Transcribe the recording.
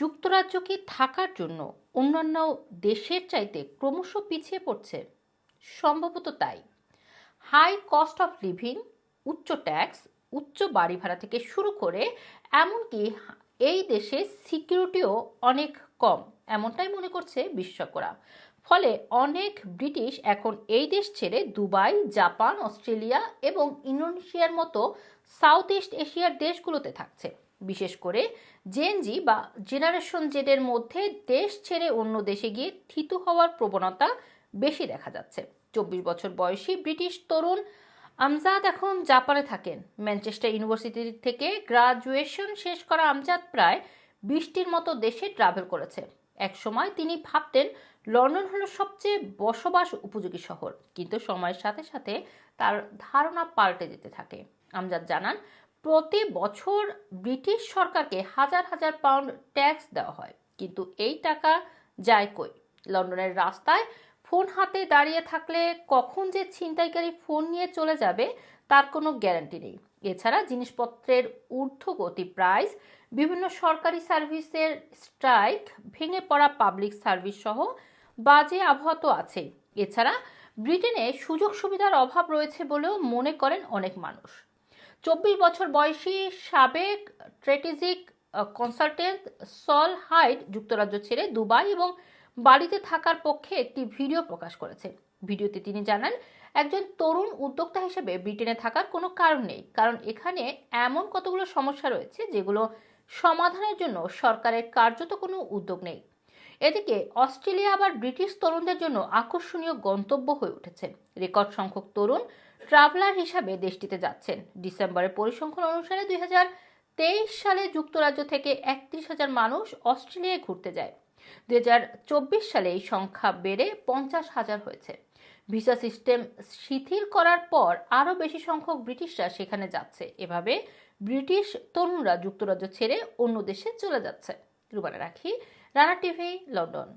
যুক্তরাজ্য কি থাকার জন্য অন্যান্য দেশের চাইতে ক্রমশ পিছিয়ে পড়ছে? সম্ভবত তাই। হাই কস্ট অফ লিভিং, উচ্চ ট্যাক্স, উচ্চ বাড়ি ভাড়া থেকে শুরু করে এমনকি এই দেশে সিকিউরিটিও অনেক কম, এমনটাই মনে করছে বিশেষজ্ঞরা। ফলে অনেক ব্রিটিশ এখন এই দেশ ছেড়ে দুবাই, জাপান, অস্ট্রেলিয়া এবং ইন্দোনেশিয়ার মতো সাউথ ইস্ট এশিয়ার দেশগুলোতে থাকছে। বিশেষ করে জেনজি বা জেনারেশন জেডের মধ্যে দেশ ছেড়ে অন্য দেশে গিয়ে থিতু হওয়ার প্রবণতা বেশি দেখা যাচ্ছে। চব্বিশ বছর বয়সী ব্রিটিশ তরুণ আমজাদ এখন জাপানে থাকেন। ম্যানচেস্টার ইউনিভার্সিটি থেকে গ্রাজুয়েশন শেষ করা আমজাদ প্রায় বিশটির মতো দেশে ট্রাভেল করেছে। একসময় তিনি ভাবতেন, লন্ডন হলো সবচেয়ে বসবাস উপযোগী শহর। কিন্তু সময়ের সাথে সাথে তার ধারণা পাল্টে যেতে থাকে। আমজাদ জানান প্রতি বছর ব্রিটিশ সরকারকে হাজার হাজার পাউন্ড ট্যাক্স দেওয়া হয়। কিন্তু এই টাকা যায় কই? লন্ডনের রাস্তায় ফোন হাতে দাঁড়িয়ে থাকলে কখন যে ছিনতাইকারী ফোন নিয়ে চলে যাবে তার কোনো গ্যারান্টি নেই। এছাড়া জিনিসপত্রের ঊর্ধ্বগতি প্রাইস, বিভিন্ন সরকারি সার্ভিসের স্ট্রাইক, ভেঙে পড়া পাবলিক সার্ভিস সহ বাজে আবহাওয়া তো আছে এছাড়া ব্রিটেনে সুযোগ সুবিধার অভাব রয়েছে বলেও মনে করেন অনেক মানুষ। চব্বিশ বছর বয়সী সাবেক স্ট্র্যাটেজিক কনসালটেন্ট সল হাইড যুক্তরাজ্য ছেড়ে দুবাই এবং বাড়িতে থাকার পক্ষে একটি ভিডিও প্রকাশ করেছে। ভিডিওতে তিনি জানান, একজন তরুণ উদ্যোক্তা হিসেবে ব্রিটেনে থাকার কোনো কারণ নেই, কারণ এখানে এমন কতগুলো সমস্যা রয়েছে যেগুলো সমাধানের জন্য সরকারের কার্যত কোনো উদ্যোগ নেই। এদিকে, অস্ট্রেলিয়া আবার ব্রিটিশ তরুণদের জন্য আকর্ষণীয় গন্তব্য হয়ে উঠেছে। রেকর্ড সংখ্যক তরুণ ট্রাভেলার হিসাবে দেশটিতে যাচ্ছেন। ডিসেম্বরের পরিসংখ্যান অনুসারে দুই তেইশ সালে যুক্তরাজ্য থেকে একত্রিশ হাজার মানুষ অস্ট্রেলিয়ায় ঘুরতে যায়। দু হাজার চব্বিশ সালে এই সংখ্যা বেড়ে পঞ্চাশ হাজার হয়েছে। ভিসা সিস্টেম শিথিল করার পর আরও বেশি সংখ্যক ব্রিটিশরা সেখানে যাচ্ছে। এভাবে ব্রিটিশ তরুণরা যুক্তরাজ্য ছেড়ে অন্য দেশে চলে যাচ্ছে। রুবানা রাখি, রানা টিভি, লন্ডন।